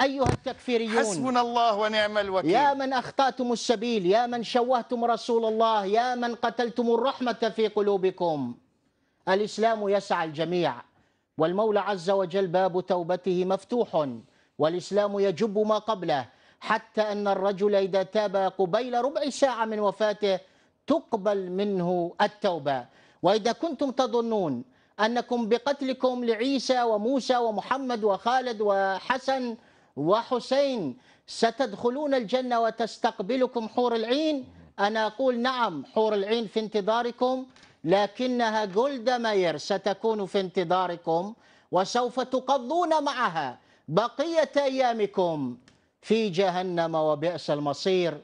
أيها التكفيريون. حسبنا الله ونعم الوكيل. يا من أخطأتم السبيل يا من شوهتم رسول الله يا من قتلتم الرحمة في قلوبكم. الإسلام يسعى الجميع والمولى عز وجل باب توبته مفتوح والإسلام يجب ما قبله حتى أن الرجل إذا تاب قبيل ربع ساعة من وفاته تقبل منه التوبة. وإذا كنتم تظنون أنكم بقتلكم لعيسى وموسى ومحمد وخالد وحسن وحسين ستدخلون الجنة وتستقبلكم حور العين؟ أنا أقول نعم حور العين في انتظاركم لكنها جولدا ماير ستكون في انتظاركم وسوف تقضون معها بقية أيامكم في جهنم وبئس المصير.